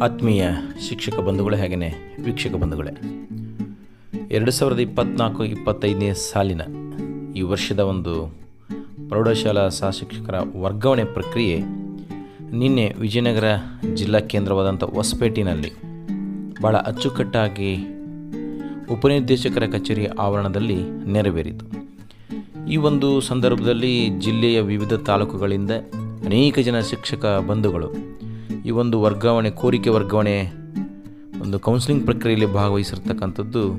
ಆತ್ಮೀಯ ಶಿಕ್ಷಕ ಬಂಧುಗಳೇ ಹಾಗೆಯೇ ವೀಕ್ಷಕ ಬಂಧುಗಳೇ, ಎರಡು ಸಾವಿರದ ಇಪ್ಪತ್ತ್ನಾಲ್ಕು ಇಪ್ಪತ್ತೈದನೇ ಸಾಲಿನ ಈ ವರ್ಷದ ಒಂದು ಪ್ರೌಢಶಾಲಾ ಸಹ ಶಿಕ್ಷಕರ ವರ್ಗಾವಣೆ ಪ್ರಕ್ರಿಯೆ ನಿನ್ನೆ ವಿಜಯನಗರ ಜಿಲ್ಲಾ ಕೇಂದ್ರವಾದಂಥ ಹೊಸಪೇಟಿನಲ್ಲಿ ಭಾಳ ಅಚ್ಚುಕಟ್ಟಾಗಿ ಉಪನಿರ್ದೇಶಕರ ಕಚೇರಿ ಆವರಣದಲ್ಲಿ ನೆರವೇರಿತು. ಈ ಒಂದು ಸಂದರ್ಭದಲ್ಲಿ ಜಿಲ್ಲೆಯ ವಿವಿಧ ತಾಲೂಕುಗಳಿಂದ ಅನೇಕ ಜನ ಶಿಕ್ಷಕ ಬಂಧುಗಳು ಈ ಒಂದು ವರ್ಗಾವಣೆ, ಕೋರಿಕೆ ವರ್ಗಾವಣೆ ಒಂದು ಕೌನ್ಸಿಲಿಂಗ್ ಪ್ರಕ್ರಿಯೆಯಲ್ಲಿ ಭಾಗವಹಿಸಿರ್ತಕ್ಕಂಥದ್ದು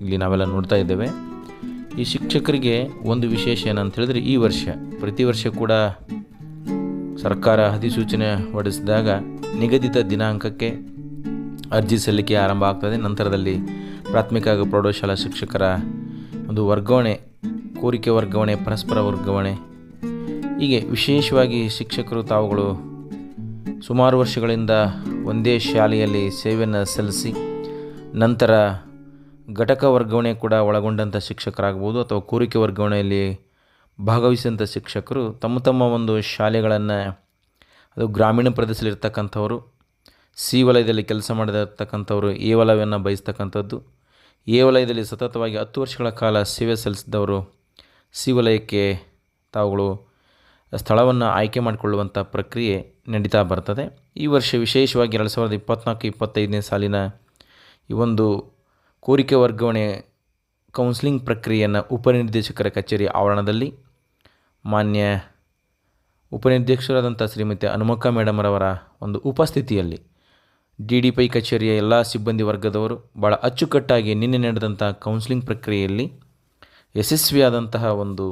ಇಲ್ಲಿ ನಾವೆಲ್ಲ ನೋಡ್ತಾ ಇದ್ದೇವೆ. ಈ ಶಿಕ್ಷಕರಿಗೆ ಒಂದು ವಿಶೇಷ ಏನಂತ ಹೇಳಿದ್ರೆ ಈ ವರ್ಷ, ಪ್ರತಿ ವರ್ಷ ಕೂಡ ಸರ್ಕಾರ ಅಧಿಸೂಚನೆ ಹೊರಡಿಸಿದಾಗ ನಿಗದಿತ ದಿನಾಂಕಕ್ಕೆ ಅರ್ಜಿ ಸಲ್ಲಿಕೆ ಆರಂಭ ಆಗ್ತದೆ ನಂತರದಲ್ಲಿ ಪ್ರಾಥಮಿಕ ಹಾಗೂ ಪ್ರೌಢಶಾಲಾ ಶಿಕ್ಷಕರ ಒಂದು ವರ್ಗಾವಣೆ, ಕೋರಿಕೆ ವರ್ಗಾವಣೆ, ಪರಸ್ಪರ ವರ್ಗಾವಣೆ. ಹೀಗೆ ವಿಶೇಷವಾಗಿ ಶಿಕ್ಷಕರು ತಾವುಗಳು ಸುಮಾರು ವರ್ಷಗಳಿಂದ ಒಂದೇ ಶಾಲೆಯಲ್ಲಿ ಸೇವೆಯನ್ನು ಸಲ್ಲಿಸಿ, ನಂತರ ಘಟಕ ವರ್ಗಾವಣೆ ಕೂಡ ಒಳಗೊಂಡಂಥ ಶಿಕ್ಷಕರಾಗ್ಬೋದು ಅಥವಾ ಕೋರಿಕೆ ವರ್ಗಾವಣೆಯಲ್ಲಿ ಭಾಗವಹಿಸಿದಂಥ ಶಿಕ್ಷಕರು ತಮ್ಮ ತಮ್ಮ ಒಂದು ಶಾಲೆಗಳನ್ನು, ಅದು ಗ್ರಾಮೀಣ ಪ್ರದೇಶದಲ್ಲಿರ್ತಕ್ಕಂಥವರು ಸಿ ವಲಯದಲ್ಲಿ ಕೆಲಸ ಮಾಡಿರ್ತಕ್ಕಂಥವರು ಎ ವಲಯವನ್ನು ಬಯಸ್ತಕ್ಕಂಥದ್ದು. ಎ ವಲಯದಲ್ಲಿ ಸತತವಾಗಿ ಹತ್ತು ವರ್ಷಗಳ ಕಾಲ ಸೇವೆ ಸಲ್ಲಿಸಿದವರು ಸಿ ವಲಯಕ್ಕೆ ತಾವುಗಳು ಸ್ಥಳವನ್ನು ಆಯ್ಕೆ ಮಾಡಿಕೊಳ್ಳುವಂಥ ಪ್ರಕ್ರಿಯೆ ನಡೀತಾ ಬರ್ತದೆ. ಈ ವರ್ಷ ವಿಶೇಷವಾಗಿ ಎರಡು ಸಾವಿರದ ಇಪ್ಪತ್ತ್ನಾಲ್ಕು ಇಪ್ಪತ್ತೈದನೇ ಸಾಲಿನ ಈ ಒಂದು ಕೋರಿಕೆ ವರ್ಗಾವಣೆ ಕೌನ್ಸಿಲಿಂಗ್ ಪ್ರಕ್ರಿಯೆಯನ್ನು ಉಪನಿರ್ದೇಶಕರ ಕಚೇರಿ ಆವರಣದಲ್ಲಿ ಮಾನ್ಯ ಉಪನಿರ್ದೇಶಕರಾದಂಥ ಶ್ರೀಮತಿ ಹನುಮಕ್ಕ ಮೇಡಮರವರ ಒಂದು ಉಪಸ್ಥಿತಿಯಲ್ಲಿ ಡಿ ಡಿ ಪೈ ಕಚೇರಿಯ ಎಲ್ಲ ಸಿಬ್ಬಂದಿ ವರ್ಗದವರು ಭಾಳ ಅಚ್ಚುಕಟ್ಟಾಗಿ ನಿನ್ನೆ ನಡೆದಂತಹ ಕೌನ್ಸಿಲಿಂಗ್ ಪ್ರಕ್ರಿಯೆಯಲ್ಲಿ ಯಶಸ್ವಿಯಾದಂತಹ ಒಂದು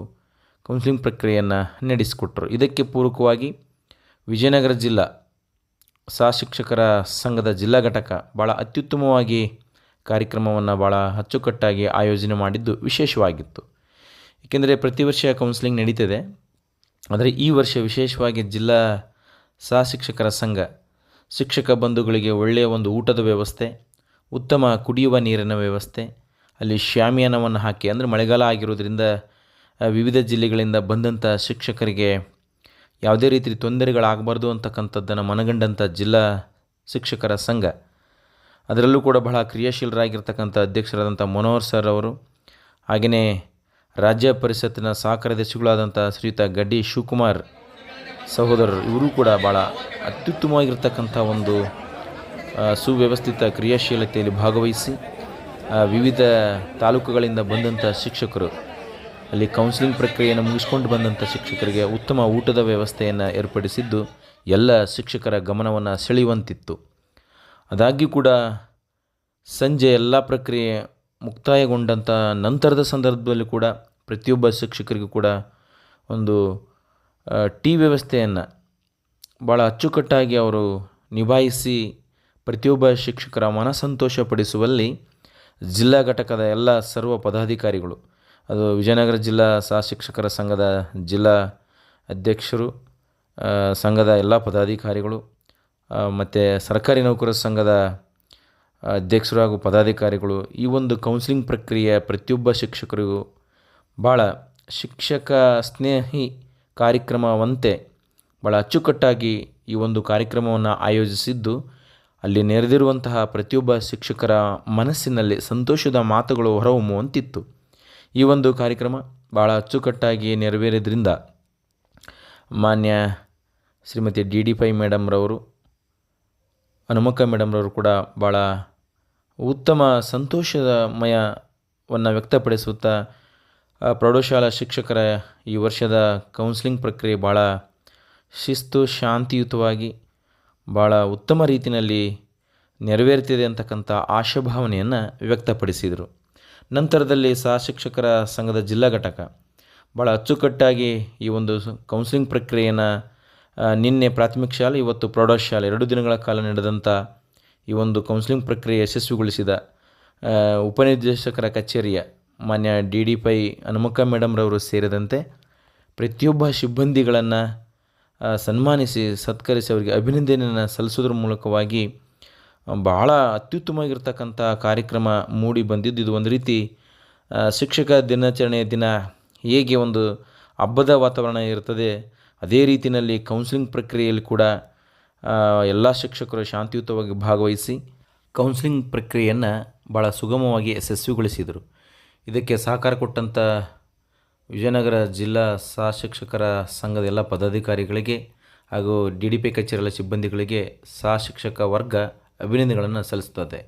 ಕೌನ್ಸಿಲಿಂಗ್ ಪ್ರಕ್ರಿಯೆಯನ್ನು ನಡೆಸಿಕೊಟ್ಟರು. ಇದಕ್ಕೆ ಪೂರಕವಾಗಿ ವಿಜಯನಗರ ಜಿಲ್ಲಾ ಸಹ ಶಿಕ್ಷಕರ ಸಂಘದ ಜಿಲ್ಲಾ ಘಟಕ ಭಾಳ ಅತ್ಯುತ್ತಮವಾಗಿ ಕಾರ್ಯಕ್ರಮವನ್ನು ಭಾಳ ಅಚ್ಚುಕಟ್ಟಾಗಿ ಆಯೋಜನೆ ಮಾಡಿದ್ದು ವಿಶೇಷವಾಗಿತ್ತು. ಏಕೆಂದರೆ ಪ್ರತಿ ವರ್ಷ ಕೌನ್ಸಿಲಿಂಗ್ ನಡೀತದೆ. ಆದರೆ ಈ ವರ್ಷ ವಿಶೇಷವಾಗಿ ಜಿಲ್ಲಾ ಸಹ ಶಿಕ್ಷಕರ ಸಂಘ ಶಿಕ್ಷಕ ಬಂಧುಗಳಿಗೆ ಒಳ್ಳೆಯ ಒಂದು ಊಟದ ವ್ಯವಸ್ಥೆ, ಉತ್ತಮ ಕುಡಿಯುವ ನೀರಿನ ವ್ಯವಸ್ಥೆ, ಅಲ್ಲಿ ಶ್ಯಾಮಿಯಾನವನ್ನು ಹಾಕಿ, ಅಂದರೆ ಮಳೆಗಾಲ ಆಗಿರೋದ್ರಿಂದ ವಿವಿಧ ಜಿಲ್ಲೆಗಳಿಂದ ಬಂದಂಥ ಶಿಕ್ಷಕರಿಗೆ ಯಾವುದೇ ರೀತಿ ತೊಂದರೆಗಳಾಗಬಾರ್ದು ಅಂತಕ್ಕಂಥದ್ದನ್ನು ಮನಗಂಡಂಥ ಜಿಲ್ಲಾ ಶಿಕ್ಷಕರ ಸಂಘ. ಅದರಲ್ಲೂ ಕೂಡ ಬಹಳ ಕ್ರಿಯಾಶೀಲರಾಗಿರ್ತಕ್ಕಂಥ ಅಧ್ಯಕ್ಷರಾದಂಥ ಮನೋಹರ್ ಸರ್ ಅವರು, ಹಾಗೆಯೇ ರಾಜ್ಯ ಪರಿಷತ್ತಿನ ಸಹಕಾರ್ಯದರ್ಶಿಗಳಾದಂಥ ಶ್ರೀಯುತ ಗಡ್ಡಿ ಶಿವಕುಮಾರ್ ಸಹೋದರರು, ಇವರು ಕೂಡ ಭಾಳ ಅತ್ಯುತ್ತಮವಾಗಿರ್ತಕ್ಕಂಥ ಒಂದು ಸುವ್ಯವಸ್ಥಿತ ಕ್ರಿಯಾಶೀಲತೆಯಲ್ಲಿ ಭಾಗವಹಿಸಿ ವಿವಿಧ ತಾಲೂಕುಗಳಿಂದ ಬಂದಂಥ ಶಿಕ್ಷಕರು, ಅಲ್ಲಿ ಕೌನ್ಸಿಲಿಂಗ್ ಪ್ರಕ್ರಿಯೆಯನ್ನು ಮುಗಿಸ್ಕೊಂಡು ಬಂದಂಥ ಶಿಕ್ಷಕರಿಗೆ ಉತ್ತಮ ಊಟದ ವ್ಯವಸ್ಥೆಯನ್ನು ಏರ್ಪಡಿಸಿದ್ದು, ಎಲ್ಲ ಶಿಕ್ಷಕರ ಗಮನವನ್ನು ಸೆಳೆಯುವಂತಿತ್ತು. ಅದಾಗ್ಯೂ ಕೂಡ ಸಂಜೆ ಎಲ್ಲ ಪ್ರಕ್ರಿಯೆ ಮುಕ್ತಾಯಗೊಂಡಂಥ ನಂತರದ ಸಂದರ್ಭದಲ್ಲಿ ಕೂಡ ಪ್ರತಿಯೊಬ್ಬ ಶಿಕ್ಷಕರಿಗೂ ಕೂಡ ಒಂದು ಟೀ ವ್ಯವಸ್ಥೆಯನ್ನು ಭಾಳ ಅಚ್ಚುಕಟ್ಟಾಗಿ ಅವರು ನಿಭಾಯಿಸಿ ಪ್ರತಿಯೊಬ್ಬ ಶಿಕ್ಷಕರ ಮನಸಂತೋಷಪಡಿಸುವಲ್ಲಿ ಜಿಲ್ಲಾ ಘಟಕದ ಎಲ್ಲ ಸರ್ವ ಪದಾಧಿಕಾರಿಗಳು, ಅದು ವಿಜಯನಗರ ಜಿಲ್ಲಾ ಸಹ ಶಿಕ್ಷಕರ ಸಂಘದ ಜಿಲ್ಲಾ ಅಧ್ಯಕ್ಷರು ಸಂಘದ ಎಲ್ಲ ಪದಾಧಿಕಾರಿಗಳು ಮತ್ತು ಸರ್ಕಾರಿ ನೌಕರರ ಸಂಘದ ಅಧ್ಯಕ್ಷರು ಹಾಗೂ ಪದಾಧಿಕಾರಿಗಳು, ಈ ಒಂದು ಕೌನ್ಸಿಲಿಂಗ್ ಪ್ರಕ್ರಿಯೆ ಪ್ರತಿಯೊಬ್ಬ ಶಿಕ್ಷಕರಿಗೂ ಭಾಳ ಶಿಕ್ಷಕ ಸ್ನೇಹಿ ಕಾರ್ಯಕ್ರಮವಂತೆ ಭಾಳ ಅಚ್ಚುಕಟ್ಟಾಗಿ ಈ ಒಂದು ಕಾರ್ಯಕ್ರಮವನ್ನು ಆಯೋಜಿಸಿದ್ದು, ಅಲ್ಲಿ ನೆರೆದಿರುವಂತಹ ಪ್ರತಿಯೊಬ್ಬ ಶಿಕ್ಷಕರ ಮನಸ್ಸಿನಲ್ಲಿ ಸಂತೋಷದ ಮಾತುಗಳು ಹೊರಹೊಮ್ಮುವಂತಿತ್ತು. ಈ ಒಂದು ಕಾರ್ಯಕ್ರಮ ಭಾಳ ಅಚ್ಚುಕಟ್ಟಾಗಿ ನೆರವೇರಿದ್ರಿಂದ ಮಾನ್ಯ Shrimati D D P I ಮೇಡಮ್ರವರು, Hanumakka ಮೇಡಮ್ರವರು ಕೂಡ ಭಾಳ ಉತ್ತಮ ಸಂತೋಷಮಯವನ್ನು ವ್ಯಕ್ತಪಡಿಸುತ್ತಾ ಪ್ರೌಢಶಾಲಾ ಶಿಕ್ಷಕರ ಈ ವರ್ಷದ ಕೌನ್ಸಿಲಿಂಗ್ ಪ್ರಕ್ರಿಯೆ ಭಾಳ ಶಿಸ್ತು ಶಾಂತಿಯುತವಾಗಿ ಭಾಳ ಉತ್ತಮ ರೀತಿಯಲ್ಲಿ ನೆರವೇರ್ತಿದೆ ಅಂತಕ್ಕಂಥ ಆಶಾಭಾವನೆಯನ್ನು ವ್ಯಕ್ತಪಡಿಸಿದರು. ನಂತರದಲ್ಲಿ ಸಹ ಶಿಕ್ಷಕರ ಸಂಘದ ಜಿಲ್ಲಾ ಘಟಕ ಭಾಳ ಅಚ್ಚುಕಟ್ಟಾಗಿ ಈ ಒಂದು ಕೌನ್ಸಿಲಿಂಗ್ ಪ್ರಕ್ರಿಯೆಯನ್ನು ನಿನ್ನೆ ಪ್ರಾಥಮಿಕ ಶಾಲೆ, ಇವತ್ತು ಪ್ರೌಢಶಾಲೆ ಎರಡು ದಿನಗಳ ಕಾಲ ನಡೆದಂಥ ಈ ಒಂದು ಕೌನ್ಸಿಲಿಂಗ್ ಪ್ರಕ್ರಿಯೆ ಯಶಸ್ವಿಗೊಳಿಸಿದ ಉಪನಿರ್ದೇಶಕರ ಕಚೇರಿಯ ಮಾನ್ಯ D D P I Hanumakka ಮೇಡಮ್ರವರು ಸೇರಿದಂತೆ ಪ್ರತಿಯೊಬ್ಬ ಸಿಬ್ಬಂದಿಗಳನ್ನು ಸನ್ಮಾನಿಸಿ, ಸತ್ಕರಿಸಿ ಅವರಿಗೆ ಅಭಿನಂದನೆಯನ್ನು ಸಲ್ಲಿಸೋದ್ರ ಮೂಲಕವಾಗಿ ಬಹಳ ಅತ್ಯುತ್ತಮವಾಗಿರ್ತಕ್ಕಂಥ ಕಾರ್ಯಕ್ರಮ ಮೂಡಿ ಬಂದಿದ್ದು. ಇದು ಒಂದು ರೀತಿ ಶಿಕ್ಷಕ ದಿನಾಚರಣೆಯ ದಿನ ಹೇಗೆ ಒಂದು ಹಬ್ಬದ ವಾತಾವರಣ ಇರ್ತದೆ, ಅದೇ ರೀತಿಯಲ್ಲಿ ಕೌನ್ಸಿಲಿಂಗ್ ಪ್ರಕ್ರಿಯೆಯಲ್ಲಿ ಕೂಡ ಎಲ್ಲ ಶಿಕ್ಷಕರು ಶಾಂತಿಯುತವಾಗಿ ಭಾಗವಹಿಸಿ ಕೌನ್ಸಿಲಿಂಗ್ ಪ್ರಕ್ರಿಯೆಯನ್ನು ಭಾಳ ಸುಗಮವಾಗಿ ಯಶಸ್ವಿಗೊಳಿಸಿದರು. ಇದಕ್ಕೆ ಸಹಕಾರ ಕೊಟ್ಟಂಥ ವಿಜಯನಗರ ಜಿಲ್ಲಾ ಸಹಶಿಕ್ಷಕರ ಸಂಘದ ಎಲ್ಲ ಪದಾಧಿಕಾರಿಗಳಿಗೆ ಹಾಗೂ ಡಿ ಡಿ ಪಿ ಕಚೇರಿಗಳ ಸಿಬ್ಬಂದಿಗಳಿಗೆ ಸಹಶಿಕ್ಷಕ ವರ್ಗ ಅಭಿನಂದನೆಗಳನ್ನು ಸಲ್ಲಿಸ್ತದೆ